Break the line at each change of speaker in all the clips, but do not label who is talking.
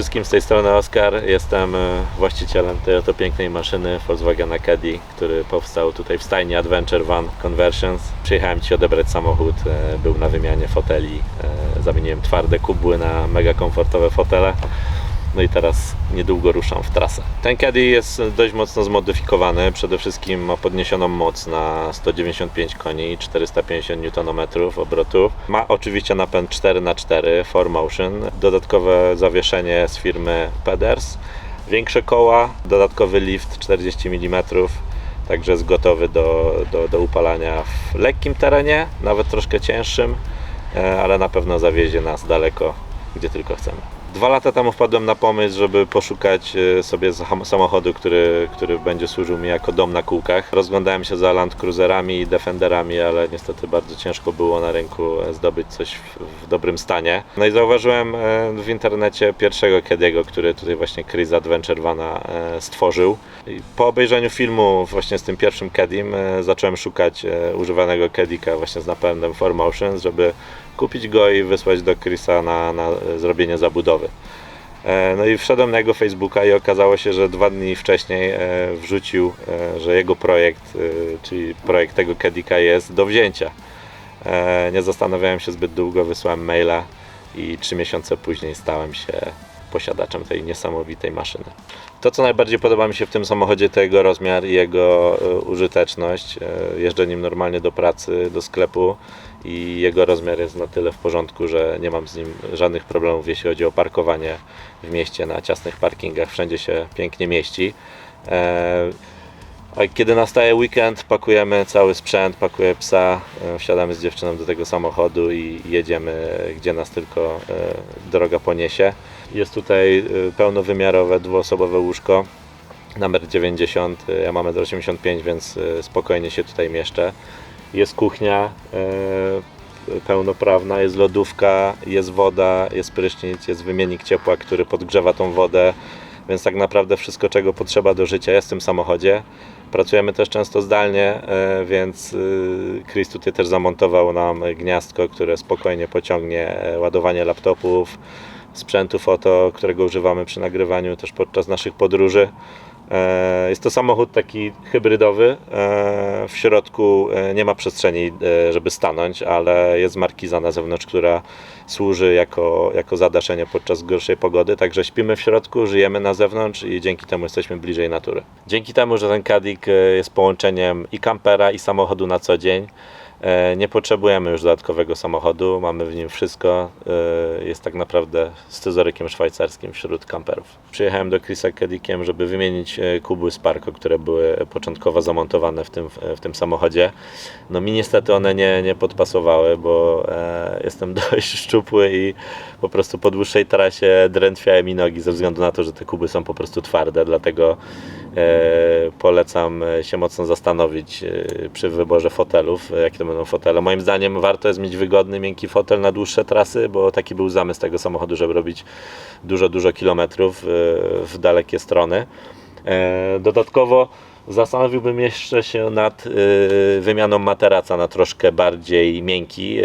wszystkim, z tej strony Oskar. Jestem e, właścicielem tej oto pięknej maszyny Volkswagena Caddy, który powstał tutaj w stajni Adventure Van Conversions. Przyjechałem Ci odebrać samochód, e, był na wymianie foteli, e, zamieniłem twarde kubły na mega komfortowe fotele. No i teraz niedługo ruszam w trasę. Ten Caddy jest dość mocno zmodyfikowany. Przede wszystkim ma podniesioną moc na 195 koni i 450 Nm obrotów. Ma oczywiście napęd 4x4 4Motion, dodatkowe zawieszenie z firmy Peders, większe koła, dodatkowy lift 40 mm. Także jest gotowy do, do, do upalania w lekkim terenie, nawet troszkę cięższym, e, ale na pewno zawiezie nas daleko, gdzie tylko chcemy. Dwa lata temu wpadłem na pomysł, żeby poszukać e, sobie samochodu, który, który będzie służył mi jako dom na kółkach. Rozglądałem się za Land Cruiserami i Defenderami, ale niestety bardzo ciężko było na rynku e, zdobyć coś w, w dobrym stanie. No i zauważyłem e, w internecie pierwszego Kediego, który tutaj właśnie Chris Adventure Vana stworzył. I po obejrzeniu filmu właśnie z tym pierwszym Kedim zacząłem szukać używanego Kedika właśnie z napędem 4Motion, żeby kupić go i wysłać do Chrisa na, na zrobienie zabudowy. E, No i wszedłem na jego Facebooka i okazało się, że dwa dni wcześniej e, wrzucił, e, że jego projekt, czyli projekt tego Kedika jest do wzięcia. Nie zastanawiałem się zbyt długo, wysłałem maila i trzy miesiące później stałem się posiadaczem tej niesamowitej maszyny. To, co najbardziej podoba mi się w tym samochodzie, to jego rozmiar i jego e, użyteczność. E, Jeżdżę nim normalnie do pracy, do sklepu i jego rozmiar jest na tyle w porządku, że nie mam z nim żadnych problemów, jeśli chodzi o parkowanie w mieście na ciasnych parkingach. Wszędzie się pięknie mieści. A kiedy nastaje weekend, pakujemy cały sprzęt, pakuję psa, e, wsiadamy z dziewczyną do tego samochodu i jedziemy, gdzie nas tylko e, droga poniesie. Jest tutaj e, pełnowymiarowe, dwuosobowe łóżko, numer 90, e, ja mam 1,85 więc spokojnie się tutaj mieszczę. Jest kuchnia pełnoprawna, jest lodówka, jest woda, jest prysznic, jest wymiennik ciepła, który podgrzewa tą wodę, więc tak naprawdę wszystko, czego potrzeba do życia jest w tym samochodzie. Pracujemy też często zdalnie, e, więc y, Chris tutaj też zamontował nam gniazdko, które spokojnie pociągnie e, ładowanie laptopów, sprzętu foto, którego używamy przy nagrywaniu też podczas naszych podróży. E, Jest to samochód taki hybrydowy. E, W środku e, nie ma przestrzeni, żeby stanąć, ale jest markiza na zewnątrz, która służy jako, jako zadaszenie podczas gorszej pogody. Także śpimy w środku, żyjemy na zewnątrz i dzięki temu jesteśmy bliżej natury. Dzięki temu, że ten Kadik jest połączeniem i kampera, i samochodu na co dzień, Nie potrzebujemy już dodatkowego samochodu, mamy w nim wszystko. E, Jest tak naprawdę scyzorykiem szwajcarskim wśród kamperów. Przyjechałem do Chrisa Kedikiem, żeby wymienić e, kubły Sparko, które były początkowo zamontowane w tym, w tym samochodzie. No mi niestety one nie, nie podpasowały, bo e, jestem dość szczupły i po prostu po dłuższej trasie drętwiały mi nogi ze względu na to, że te kuby są po prostu twarde, dlatego e, polecam się mocno zastanowić e, przy wyborze fotelów, e, jakie to będą fotele. Moim zdaniem warto jest mieć wygodny, miękki fotel na dłuższe trasy, bo taki był zamysł tego samochodu, żeby robić dużo, dużo kilometrów e, w dalekie strony. E, Dodatkowo zastanowiłbym jeszcze się nad e, wymianą materaca na troszkę bardziej miękki. E,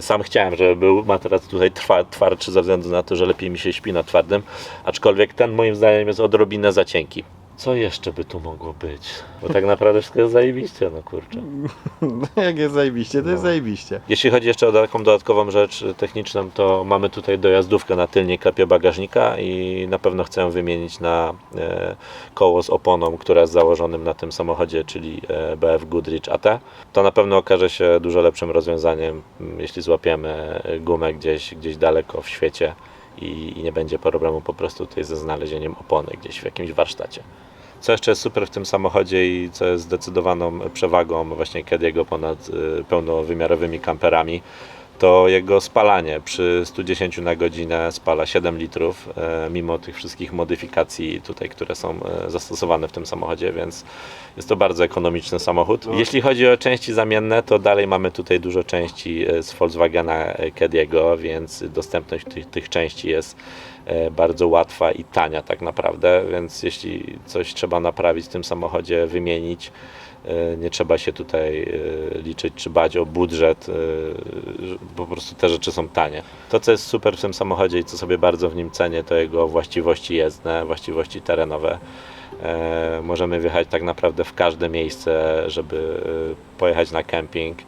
Sam chciałem, żeby był materac tutaj trwa, twardszy ze względu na to, że lepiej mi się śpi na twardym, aczkolwiek ten moim zdaniem jest odrobinę za cienki. Co jeszcze by tu mogło być? Bo tak naprawdę wszystko jest zajebiście, no kurczę.
No jak jest zajebiście, to jest
No.
zajebiście.
Jeśli chodzi jeszcze o taką dodatkową rzecz techniczną, to mamy tutaj dojazdówkę na tylnej klapie bagażnika i na pewno chcę wymienić na e, koło z oponą, które jest założonym na tym samochodzie, czyli e, BF Goodrich AT. To na pewno okaże się dużo lepszym rozwiązaniem, m, jeśli złapiemy gumę gdzieś, gdzieś daleko w świecie i, i nie będzie problemu po prostu tutaj ze znalezieniem opony gdzieś w jakimś warsztacie. Co jeszcze jest super w tym samochodzie i co jest zdecydowaną przewagą właśnie Kediego ponad y, pełnowymiarowymi kamperami, to jego spalanie. Przy 110 na godzinę spala 7 litrów, e, mimo tych wszystkich modyfikacji tutaj, które są e, zastosowane w tym samochodzie, więc jest to bardzo ekonomiczny samochód. Jeśli chodzi o części zamienne, to dalej mamy tutaj dużo części e, z Volkswagena Kediego, więc dostępność tych, tych części jest bardzo łatwa i tania tak naprawdę, więc jeśli coś trzeba naprawić w tym samochodzie, wymienić, nie trzeba się tutaj e, liczyć czy bać o budżet, e, po prostu te rzeczy są tanie. To, co jest super w tym samochodzie i co sobie bardzo w nim cenię, to jego właściwości jezdne, właściwości terenowe. E, Możemy wjechać tak naprawdę w każde miejsce, żeby e, pojechać na kemping, e,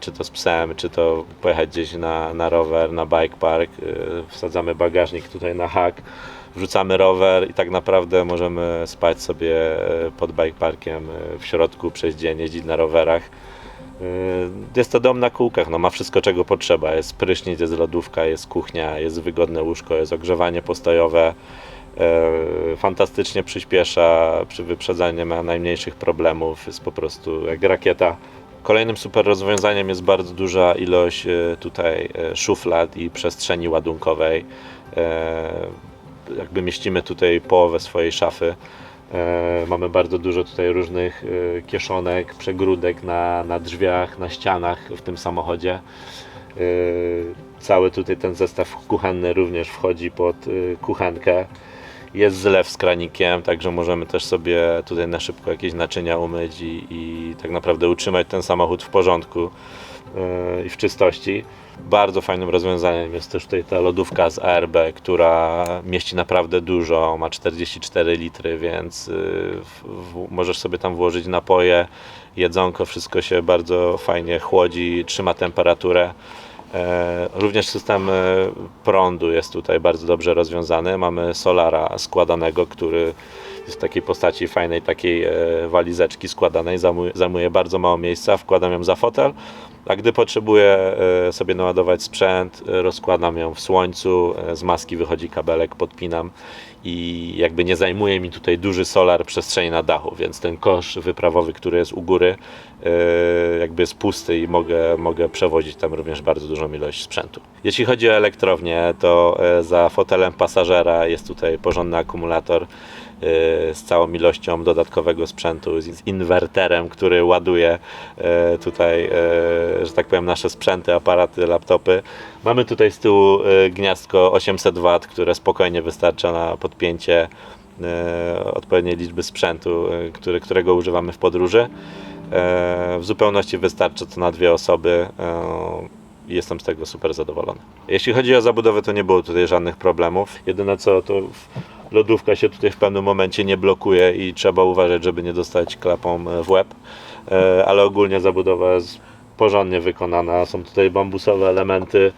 czy to z psem, czy to pojechać gdzieś na, na rower, na bike park. E, Wsadzamy bagażnik tutaj na hak, wrzucamy rower i tak naprawdę możemy spać sobie e, pod bike parkiem e, w środku przez dzień, jeździć na rowerach. E, Jest to dom na kółkach, no ma wszystko czego potrzeba. Jest prysznic, jest lodówka, jest kuchnia, jest wygodne łóżko, jest ogrzewanie postojowe. E, Fantastycznie przyspiesza przy wyprzedzaniu ma najmniejszych problemów, jest po prostu jak rakieta. Kolejnym super rozwiązaniem jest bardzo duża ilość e, tutaj e, szuflad i przestrzeni ładunkowej. E, Jakby mieścimy tutaj połowę swojej szafy. Mamy bardzo dużo tutaj różnych kieszonek, przegródek na, na drzwiach, na ścianach w tym samochodzie. Cały tutaj ten zestaw kuchenny również wchodzi pod kuchenkę. Jest zlew z kranikiem, także możemy też sobie tutaj na szybko jakieś naczynia umyć i, i tak naprawdę utrzymać ten samochód w porządku yy, i w czystości. Bardzo fajnym rozwiązaniem jest też tutaj ta lodówka z ARB, która mieści naprawdę dużo, ma 44 litry, więc yy, w, w, możesz sobie tam włożyć napoje, jedzonko, wszystko się bardzo fajnie chłodzi, trzyma temperaturę. E, Również system e, prądu jest tutaj bardzo dobrze rozwiązany. Mamy solara składanego, który jest w takiej postaci fajnej takiej e, walizeczki składanej, zajmuje, zajmuje bardzo mało miejsca, wkładam ją za fotel, a gdy potrzebuję e, sobie naładować sprzęt, e, rozkładam ją w słońcu, e, z maski wychodzi kabelek, podpinam i jakby nie zajmuje mi tutaj duży solar przestrzeni na dachu, więc ten kosz wyprawowy, który jest u góry, jakby jest pusty i mogę, mogę przewozić tam również bardzo dużą ilość sprzętu. Jeśli chodzi o elektrownię, to za fotelem pasażera jest tutaj porządny akumulator z całą ilością dodatkowego sprzętu, z inwerterem, który ładuje e, tutaj, e, że tak powiem, nasze sprzęty, aparaty, laptopy. Mamy tutaj z tyłu gniazdko 800 W, które spokojnie wystarcza na podpięcie odpowiedniej liczby sprzętu, którego używamy w podróży. W zupełności wystarczy to na dwie osoby. Jestem z tego super zadowolony. Jeśli chodzi o zabudowę, to nie było tutaj żadnych problemów. Jedyne co, to lodówka się tutaj w pewnym momencie nie blokuje i trzeba uważać, żeby nie dostać klapą e, w łeb. E, Ale ogólnie zabudowa jest porządnie wykonana. Są tutaj bambusowe elementy.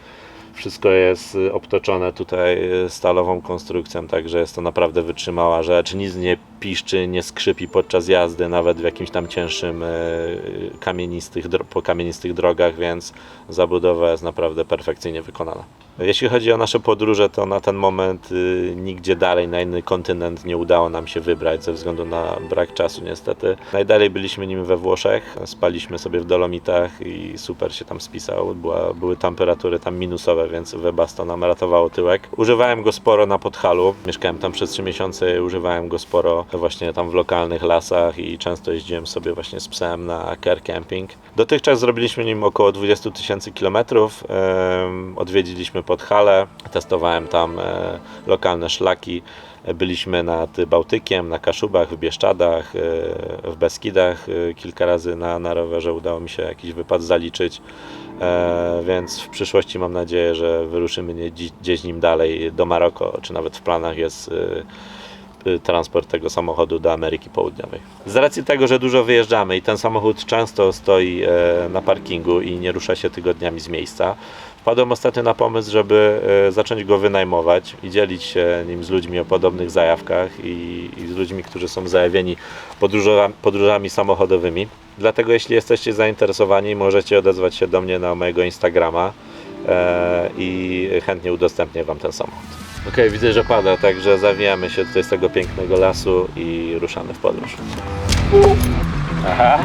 Wszystko jest y, obtoczone tutaj stalową konstrukcją, także jest to naprawdę wytrzymała rzecz. Nic nie piszczy, nie skrzypi podczas jazdy, nawet w jakimś tam cięższym y, kamienistych, po kamienistych drogach, więc zabudowa jest naprawdę perfekcyjnie wykonana. Jeśli chodzi o nasze podróże, to na ten moment y, nigdzie dalej na inny kontynent nie udało nam się wybrać ze względu na brak czasu niestety. Najdalej byliśmy nim we Włoszech, spaliśmy sobie w Dolomitach i super się tam spisał. Była, były temperatury tam minusowe, więc Webasto nam ratowało tyłek. Używałem go sporo na Podhalu, mieszkałem tam przez 3 miesiące, używałem go sporo właśnie tam w lokalnych lasach i często jeździłem sobie właśnie z psem na care camping. Dotychczas zrobiliśmy nim około 20 tysięcy kilometrów. Odwiedziliśmy Podhalę, testowałem tam e, lokalne szlaki. Byliśmy nad Bałtykiem, na Kaszubach, w Bieszczadach, e, w Beskidach. E, Kilka razy na, na rowerze udało mi się jakiś wypad zaliczyć. E, Więc w przyszłości mam nadzieję, że wyruszymy nie- dzi- gdzieś nim dalej do Maroko, czy nawet w planach jest transport tego samochodu do Ameryki Południowej. Z racji tego, że dużo wyjeżdżamy i ten samochód często stoi e, na parkingu i nie rusza się tygodniami z miejsca, wpadłem ostatnio na pomysł, żeby e, zacząć go wynajmować i dzielić się nim z ludźmi o podobnych zajawkach i, i z ludźmi, którzy są zajawieni podróża, podróżami samochodowymi. Dlatego jeśli jesteście zainteresowani, możecie odezwać się do mnie na mojego Instagrama e, i chętnie udostępnię Wam ten samochód. Okej, widzę, że pada, także zawijamy się tutaj z tego pięknego lasu i ruszamy w podróż. Aha.